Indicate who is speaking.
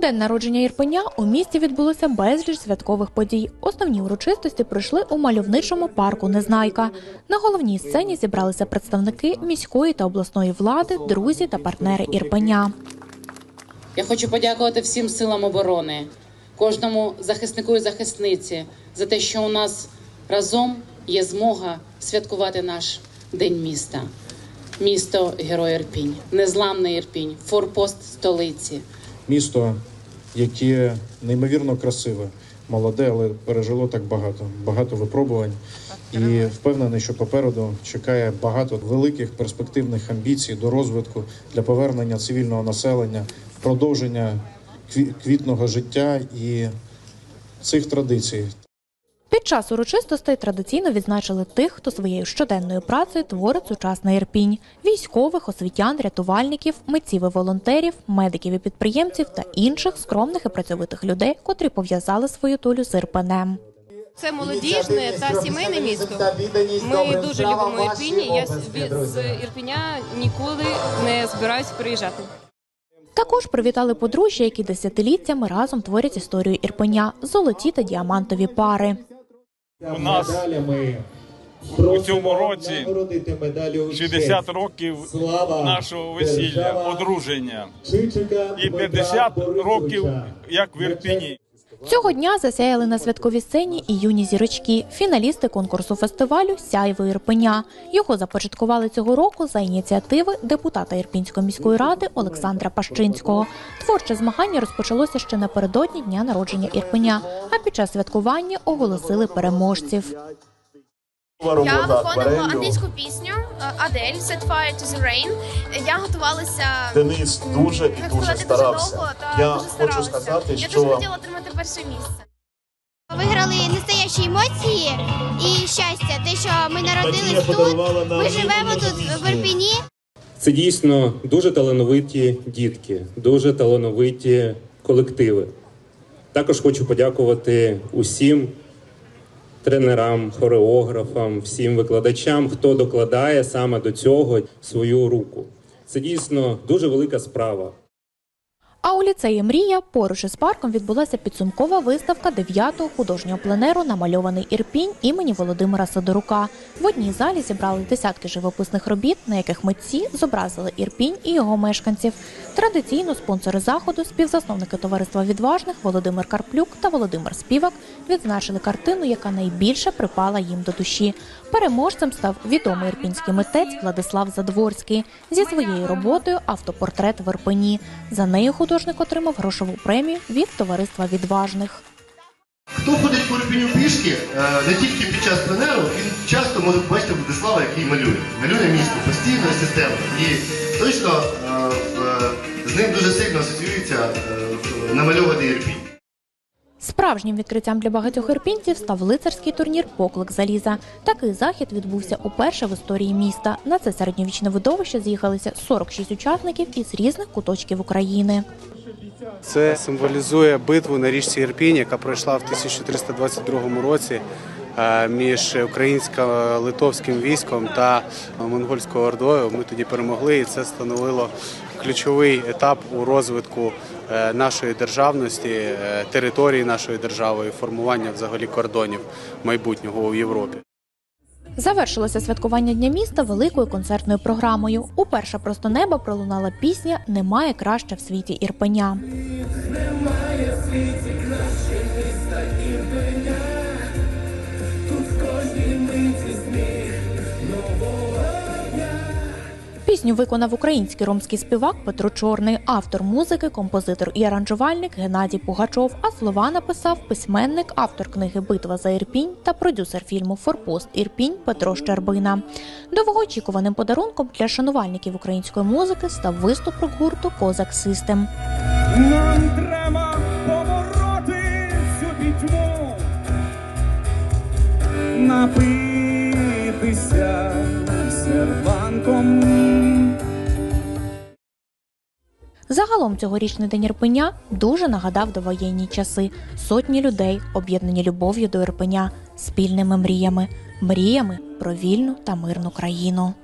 Speaker 1: День народження Ірпеня у місті відбулося безліч святкових подій. Основні урочистості пройшли у мальовничому парку Незнайка. На головній сцені зібралися представники міської та обласної влади, друзі та партнери Ірпеня.
Speaker 2: Я хочу подякувати всім силам оборони, кожному захиснику і захисниці за те, що у нас разом є змога святкувати наш день міста. Місто Герой Ірпінь, незламний Ірпінь, форпост столиці.
Speaker 3: Місто, яке неймовірно красиве, молоде, але пережило так багато, багато випробувань. І впевнений, що попереду чекає багато великих перспективних амбіцій до розвитку для повернення цивільного населення, продовження кві- квітного життя і цих традицій.
Speaker 1: Під час урочистостей традиційно відзначили тих, хто своєю щоденною працею творить сучасний Ірпінь – військових, освітян, рятувальників, митців і волонтерів, медиків і підприємців та інших скромних і працьовитих людей, котрі пов'язали свою долю з Ірпенем.
Speaker 4: Це молодіжне та сімейне місто. Ми дуже любимо Ірпінь. Я з- Ірпіня ніколи не збираюся переїжджати.
Speaker 1: Також привітали подружжя, які десятиліттями разом творять історію Ірпеня – золоті та діамантові пари.
Speaker 5: У нас у цьому році 60 років нашого весілля, одруження. І 50 років як в Ірпіні.
Speaker 1: Цього дня засяяли на святковій сцені і юні зірочки, фіналісти конкурсу фестивалю Сяйво Ірпеня. Його започаткували цього року за ініціативи депутата Ірпінської міської ради Олександра Пащинського. Творче змагання розпочалося ще напередодні дня народження Ірпеня, а під час святкування оголосили переможців.
Speaker 6: Я виконувала англійську пісню Адель Set Fire to the Rain. Я готувалася
Speaker 7: Денис дуже і дуже старався.
Speaker 6: довго та
Speaker 7: Я
Speaker 6: дуже
Speaker 7: хочу
Speaker 6: старалася.
Speaker 7: сказати,
Speaker 6: Я
Speaker 7: що
Speaker 6: дуже хотіла отримати перше місце.
Speaker 8: Виграли настоящі емоції і щастя, те, що ми
Speaker 7: Надія
Speaker 8: народились тут.
Speaker 7: подарувала нам
Speaker 8: Ми живемо тут в
Speaker 7: пісні.
Speaker 8: Ірпіні.
Speaker 9: Це дійсно дуже талановиті дітки, дуже талановиті колективи. Також хочу подякувати усім тренерам, хореографам, всім викладачам, хто докладає саме до цього свою руку. Це дійсно дуже велика справа.
Speaker 1: А у ліцеї Мрія поруч із парком відбулася підсумкова виставка 9-го художнього пленеру Намальований Ірпінь імені Володимира Сидорука. В одній залі зібрали десятки живописних робіт, на яких митці зобразили Ірпінь і його мешканців. Традиційно спонсори заходу, співзасновники товариства відважних Володимир Карплюк та Володимир Співак відзначили картину, яка найбільше припала їм до душі. Переможцем став відомий ірпінський митець Владислав Задворський зі своєю роботою Автопортрет в Ірпені. За нею художник отримав грошову премію від товариства відважних.
Speaker 10: Хто ходить по Ірпіню пішки, е, не тільки під час пленеру, він часто може побачити Владислава, який малює. Малює місто постійно системно. І точно е, з ним дуже сильно асоціюється е, намальований Ірпінь.
Speaker 1: Справжнім відкриттям для багатьох ірпінців став лицарський турнір Поклик заліза. Такий захід відбувся уперше в історії міста. На це середньовічне видовище з'їхалися 46 учасників із різних куточків України.
Speaker 11: Це символізує битву на річці Ірпінь, яка пройшла в 1322 році між українсько-литовським військом та монгольською ордою. Ми тоді перемогли, і це становило ключовий етап у розвитку е, нашої державності, е, території нашої держави і формування взагалі кордонів майбутнього у Європі.
Speaker 1: Завершилося святкування Дня міста великою концертною програмою. Уперше просто неба пролунала пісня Немає краще в світі Ірпеня. Пісню виконав український ромський співак Петро Чорний, автор музики, композитор і аранжувальник Геннадій Пугачов. А слова написав письменник, автор книги Битва за Ірпінь та продюсер фільму Форпост Ірпінь Петро Щербина. Довгоочікуваним подарунком для шанувальників української музики став виступ рок-гурту Козак Систем.
Speaker 5: Нам треба побороти всю пітьму, напитися серванком.
Speaker 1: Загалом цьогорічний день Ірпеня дуже нагадав довоєнні часи. Сотні людей, об'єднані любов'ю до Ірпеня, спільними мріями, мріями про вільну та мирну країну.